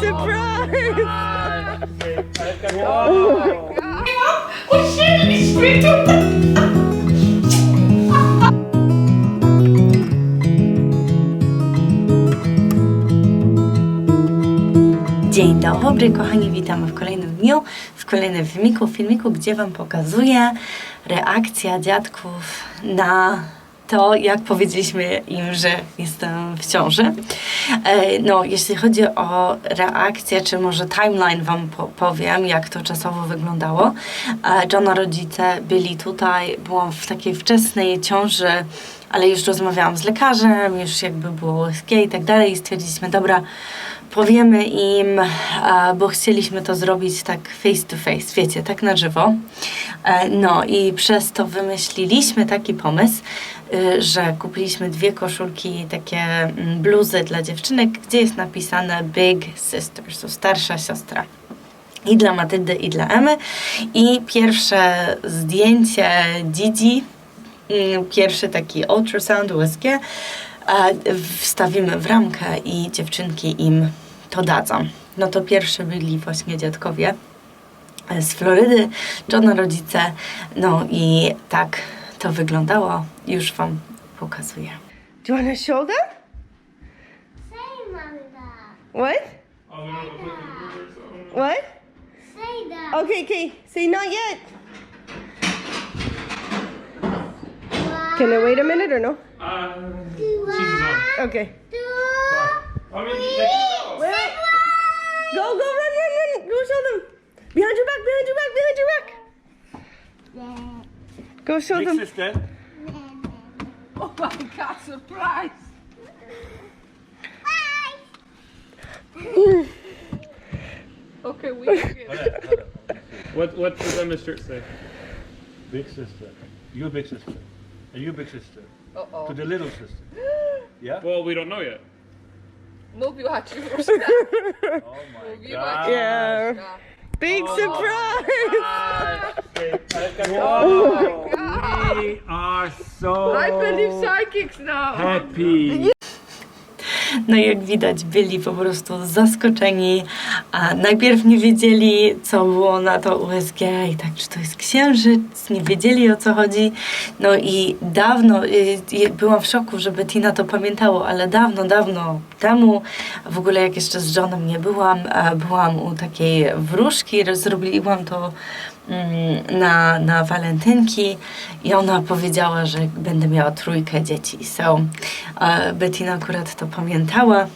surprise! Dzień dobry, kochani, witamy w kolejnym dniu, w kolejnym filmiku, filmiku, gdzie Wam pokazuję reakcja dziadków na to, jak powiedzieliśmy im, że jestem w ciąży. E, No, jeśli chodzi o reakcję, czy może timeline Wam po powiem, jak to czasowo wyglądało. E, Johna rodzice byli tutaj, byłam w takiej wczesnej ciąży, ale już rozmawiałam z lekarzem, już jakby było USG i tak dalej i stwierdziliśmy, dobra, powiemy im, bo chcieliśmy to zrobić tak face to face, wiecie, tak na żywo. E, No i przez to wymyśliliśmy taki pomysł, y, że kupiliśmy dwie koszulki, takie mm, bluzy dla dziewczynek, gdzie jest napisane Big Sister, to starsza siostra. I dla Matyldy, i dla Emy. I pierwsze zdjęcie Gigi, mm, pierwszy taki ultrasound USG, wstawimy w ramkę i dziewczynki im to dadzą. No to pierwsze byli właśnie dziadkowie e, z Florydy, Johna rodzice, no i tak to wyglądało. Już Wam pokazuję. Do you want to show them? Say manga. What? What? Say that. Okay, okay. Say not yet. Can I wait a minute or no? Uh, is on. Okay. Two, three. Go, go, run, run, run. Go show them. Behind your back, behind your back, behind your back. Go show big them. sister. Oh my god, surprise! Okay, we What what does Emma's shirt say? Big sister. You big sister. And you big sister. Uh To oh. the little sister. Yeah? Well, we don't know yet. Mówiłaś już. Oh my Mówiłaś. Yeah. Ja. Big oh surprise. Oh, oh my god! We are so I believe psychics now! happy. No i jak widać, byli po prostu zaskoczeni. A najpierw nie wiedzieli, co było na to USG i tak, czy to jest księżyc, nie wiedzieli o co chodzi. No i dawno, y, y, byłam w szoku, że Bettina to pamiętało, ale dawno, dawno temu, w ogóle jak jeszcze z Johnem nie byłam, a byłam u takiej wróżki, zrobiłam to na, na walentynki i ona powiedziała, że będę miała trójkę dzieci. So, e, Bettina akurat to pamiętała.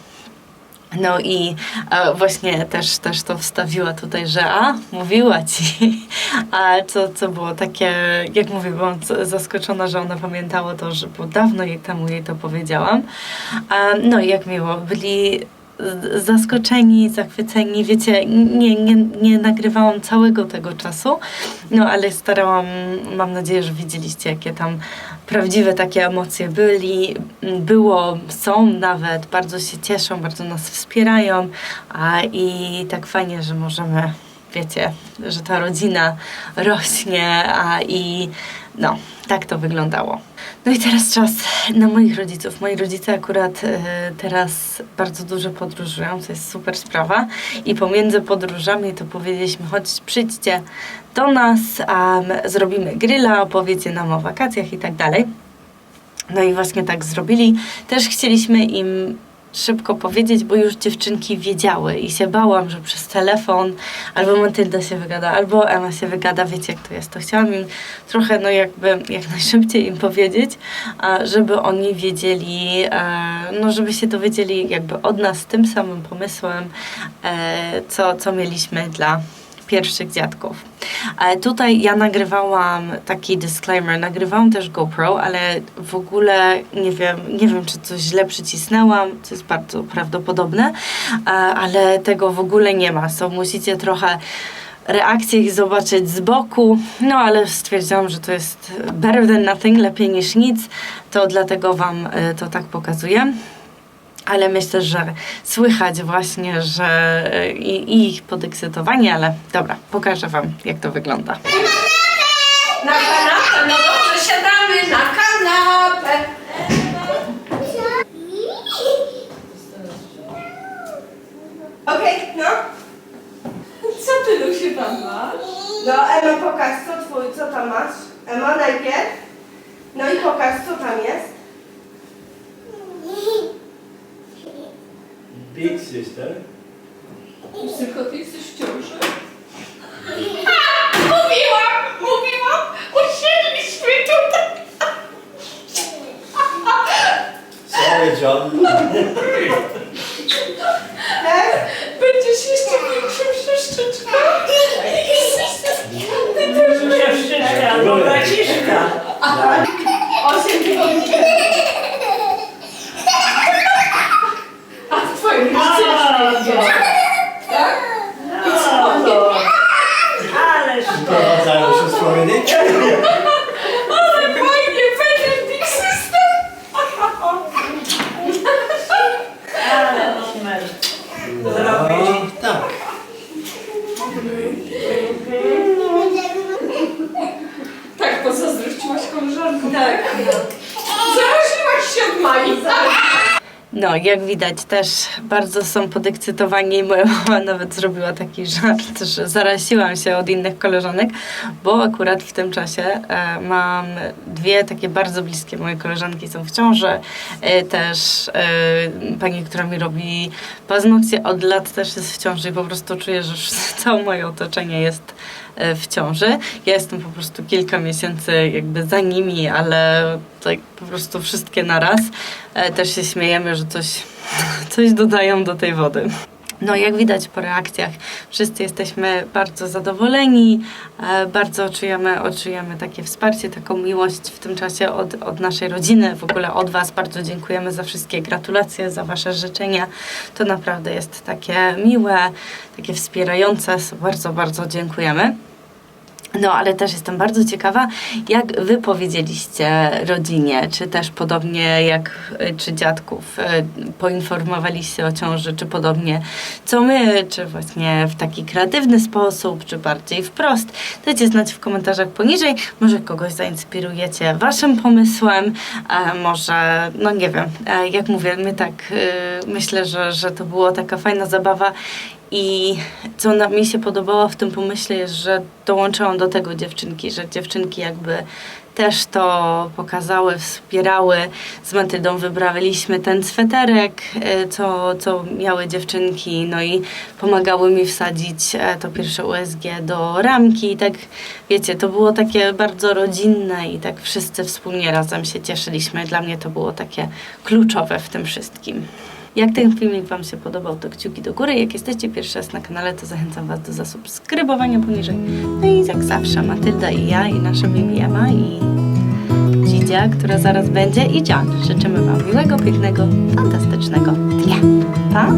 No i e, właśnie też, też to wstawiła tutaj, że a, mówiła ci. A co, co było takie, jak mówię, byłam zaskoczona, że ona pamiętała to, że bo dawno jej temu jej to powiedziałam. E, no i jak miło, byli zaskoczeni, zachwyceni. Wiecie, nie, nie, nie nagrywałam całego tego czasu, no ale starałam, mam nadzieję, że widzieliście, jakie tam prawdziwe takie emocje byli, było, są nawet, bardzo się cieszą, bardzo nas wspierają a, i tak fajnie, że możemy, wiecie, że ta rodzina rośnie a, i no, tak to wyglądało. No i teraz czas na moich rodziców. Moi rodzice akurat e, teraz bardzo dużo podróżują, to jest super sprawa. I pomiędzy podróżami to powiedzieliśmy, chodź przyjdźcie do nas, a zrobimy grilla, opowiecie nam o wakacjach i tak dalej. No i właśnie tak zrobili. Też chcieliśmy im szybko powiedzieć, bo już dziewczynki wiedziały i się bałam, że przez telefon albo Matylda się wygada, albo Ema się wygada, wiecie jak to jest. To chciałam im trochę, no jakby jak najszybciej im powiedzieć, żeby oni wiedzieli, e, no żeby się dowiedzieli jakby od nas tym samym pomysłem, e, co, co mieliśmy dla pierwszych dziadków. Tutaj ja nagrywałam taki disclaimer, nagrywałam też GoPro, ale w ogóle nie wiem, nie wiem czy coś źle przycisnęłam, co jest bardzo prawdopodobne, e, ale tego w ogóle nie ma. So musicie trochę reakcję ich zobaczyć z boku, no ale stwierdziłam, że to jest better than nothing, lepiej niż nic, to dlatego wam e, to tak pokazuję ale myślę, że słychać właśnie, że e, i, i ich podekscytowanie, ale dobra, pokażę Wam, jak to wygląda. Na kanapę, no dobrze, siadamy na kanapę! Okay, no. Co ty, Lusiu, tam masz? No, Emo, pokaż, co twój, co tam masz? Emo, najpierw. No i pokaż, co tam jest. Big sister. Tylko ty jesteś w ciąży? Mówiłam, mówiłam! Usiedliśmy tutaj! Sorry, John. Tak? Będziesz jeszcze większym siostrzyczką. Ty też Siostrzyczka albo braciszka. Osiem tygodni A w twoim rodzinie Tak? I co on No, ależ to. Wprowadzają się słowieniki. Ale fajnie, będziesz big system! Ale numer. No, tak. Tak, pozazdrościłaś koleżanką. Tak. Zaraziłaś się od Mai. No, jak widać, też bardzo są podekscytowani. Moja mama nawet zrobiła taki żart, że zaraziłam się od innych koleżanek, bo akurat w tym czasie e, mam dwie takie bardzo bliskie moje koleżanki są w ciąży. E, też e, pani, która mi robi paznokcie od lat też jest w ciąży i po prostu czuję, że całe moje otoczenie jest w ciąży. Ja jestem po prostu kilka miesięcy jakby za nimi, ale tak po prostu wszystkie naraz. E, Też się śmiejemy, że coś, coś dodają do tej wody. No, jak widać po reakcjach, wszyscy jesteśmy bardzo zadowoleni, e, bardzo czujemy, odczujemy takie wsparcie, taką miłość w tym czasie od, od naszej rodziny, w ogóle od Was. Bardzo dziękujemy za wszystkie gratulacje, za Wasze życzenia. To naprawdę jest takie miłe, takie wspierające. Bardzo, bardzo dziękujemy. No, ale też jestem bardzo ciekawa, jak wy powiedzieliście rodzinie, czy też podobnie jak, y, czy dziadków, y, poinformowaliście o ciąży, czy podobnie co my, czy właśnie w taki kreatywny sposób, czy bardziej wprost. Dajcie znać w komentarzach poniżej, może kogoś zainspirujecie waszym pomysłem, może, no nie wiem, e, jak mówię, my tak y, myślę, że, że to była taka fajna zabawa i co na, mi się podobało w tym pomyśle jest, że dołączyłam do tego dziewczynki, że dziewczynki jakby też to pokazały, wspierały. Z Matyldą wybraliśmy ten sweterek, e, co, co miały dziewczynki, no i pomagały mi wsadzić e, to pierwsze USG do ramki. I tak, wiecie, to było takie bardzo rodzinne i tak wszyscy wspólnie razem się cieszyliśmy. Dla mnie to było takie kluczowe w tym wszystkim. Jak ten filmik Wam się podobał, to kciuki do góry. Jak jesteście pierwszy raz na kanale, to zachęcam Was do zasubskrybowania poniżej. No i jak zawsze, Matylda i ja, i nasza baby Ema, i Dzidzia, która zaraz będzie, i Jan. Życzymy Wam miłego, pięknego, fantastycznego dnia. Pa!